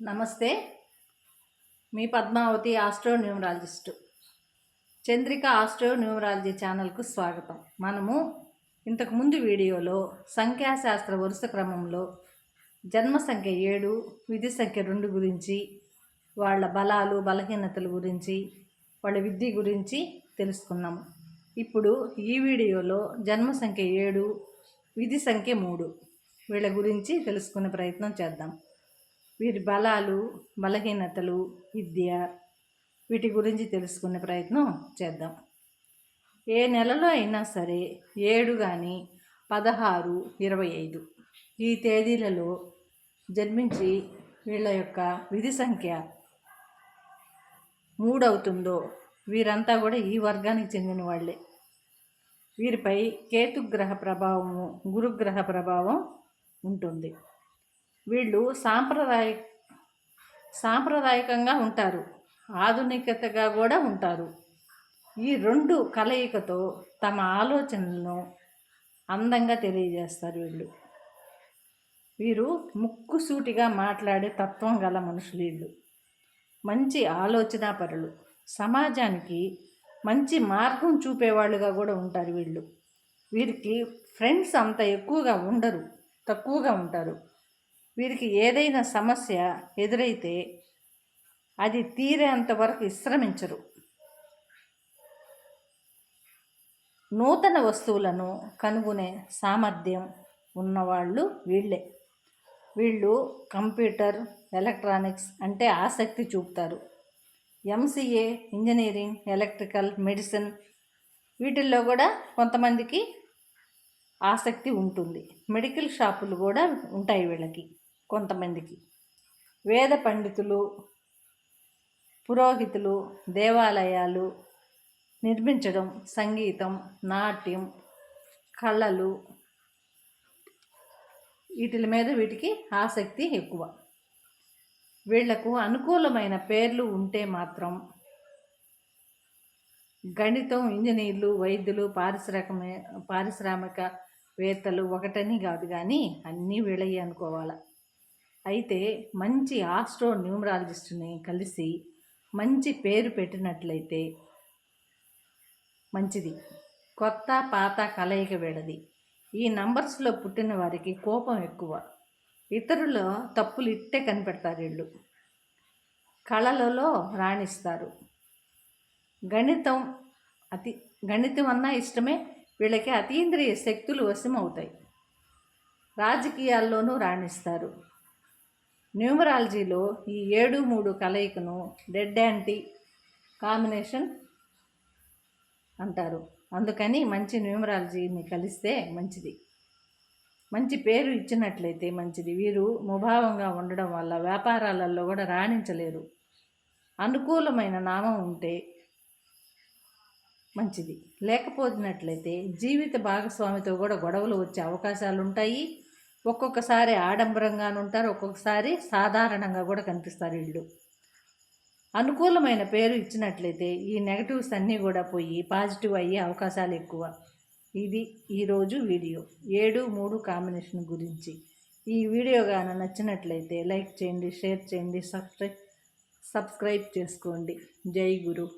నమస్తే. మీ Padmavathi astro numerologist. Chandrika astro numerology ఛానల్కు స్వాగతం. మనము ఇంతకుముందు వీడియోలో సంఖ్యాశాస్త్ర వరుస క్రమంలో జన్మ సంఖ్య ఏడు విధి సంఖ్య రెండు గురించి వాళ్ళ బలాలు బలహీనతల గురించి వాళ్ళ విద్య గురించి తెలుసుకున్నాము ఇప్పుడు ఈ వీడియోలో జన్మ సంఖ్య ఏడు విధి సంఖ్య మూడు వీళ్ళ గురించి తెలుసుకునే ప్రయత్నం చేద్దాం. వీరి బలాలు బలహీనతలు విద్య వీటి గురించి తెలుసుకునే ప్రయత్నం చేద్దాం. ఏ నెలలో అయినా సరే ఏడు కానీ పదహారు ఇరవై ఐదు ఈ తేదీలలో జన్మించి వీళ్ళ యొక్క విధి సంఖ్య మూడవుతుందో వీరంతా కూడా ఈ వర్గానికి చెందిన వాళ్ళే. వీరిపై కేతుగ్రహ ప్రభావము గురుగ్రహ ప్రభావం ఉంటుంది. వీళ్ళు సాంప్రదాయ సాంప్రదాయకంగా ఉంటారు. ఆధునికతగా కూడా ఉంటారు. ఈ రెండు కలయికతో తమ ఆలోచనలను అందంగా తెలియజేస్తారు వీళ్ళు. వీరు ముక్కుసూటిగా మాట్లాడే తత్వం గల మనుషులు వీళ్ళు. మంచి ఆలోచనాపరులు. సమాజానికి మంచి మార్గం చూపేవాళ్ళుగా కూడా ఉంటారు వీళ్ళు. వీరికి ఫ్రెండ్స్ అంత ఎక్కువగా ఉండరు తక్కువగా ఉంటారు. వీరికి ఏదైనా సమస్య ఎదురైతే అది తీరేంత వరకు విశ్రమించరు. నూతన వస్తువులను కనుగొనే సామర్థ్యం ఉన్నవాళ్ళు వీళ్ళే. వీళ్ళు కంప్యూటర్ ఎలక్ట్రానిక్స్ అంటే ఆసక్తి చూపుతారు. ఎంసీఏ ఇంజనీరింగ్ ఎలక్ట్రికల్ మెడిసిన్ వీటిల్లో కూడా కొంతమందికి ఆసక్తి ఉంటుంది. మెడికల్ షాపులు కూడా ఉంటాయి వీళ్ళకి. కొంతమందికి. వేద పండితులు పురోహితులు దేవాలయాలు నిర్మించడం సంగీతం నాట్యం కళలు వీటి మీద వీటికి ఆసక్తి ఎక్కువ. వీళ్ళకు అనుకూలమైన పేర్లు ఉంటే మాత్రం గణితం ఇంజనీర్లు వైద్యులు పారిశ్రామిక పారిశ్రామికవేత్తలు ఒకటని కాదు కానీ అన్నీ వీళ్ళయ్యి అనుకోవాలి. అయితే మంచి ఆస్ట్రో న్యూమరాలజిస్ట్ని కలిసి మంచి పేరు పెట్టినట్లయితే మంచిది. కొత్త పాత కలయిక వేడది. ఈ నంబర్స్లో పుట్టిన వారికి కోపం ఎక్కువ. ఇతరుల తప్పులు ఇట్టే కనిపెడతారు వీళ్ళు. కళలలో రాణిస్తారు. గణితం అతి గణితం అన్నా ఇష్టమే. వీళ్ళకి అతీంద్రియ శక్తులు వశమవుతాయి. రాజకీయాల్లోనూ రాణిస్తారు. న్యూమరాలజీలో ఈ ఏడు మూడు కలయికను డెడ్ యాంటీ కాంబినేషన్ అంటారు. అందుకని మంచి న్యూమరాలజీని కలిస్తే మంచిది. మంచి పేరు ఇచ్చినట్లయితే మంచిది. వీరు ముభావంగా ఉండడం వల్ల వ్యాపారాలలో కూడా రాణించలేరు. అనుకూలమైన నామం ఉంటే మంచిది. లేకపోతున్నట్లయితే జీవిత భాగస్వామితో కూడా గొడవలు వచ్చే అవకాశాలు ఉంటాయి ఒక్కొక్కసారి ఆడంబరంగాను ఉంటారు ఒక్కొక్కసారి సాధారణంగా కూడా కనిపిస్తారు వీళ్ళు అనుకూలమైన పేరు ఇచ్చినట్లయితే ఈ నెగటివ్స్ అన్నీ కూడా పోయి పాజిటివ్ అయ్యే అవకాశాలు ఎక్కువ. ఇది ఈరోజు వీడియో. ఏడు మూడు కాంబినేషన్ గురించి. ఈ వీడియో కానీ నచ్చినట్లయితే లైక్ చేయండి షేర్ చేయండి సబ్స్క్రైబ్ సబ్స్క్రైబ్ చేసుకోండి. జై గురు.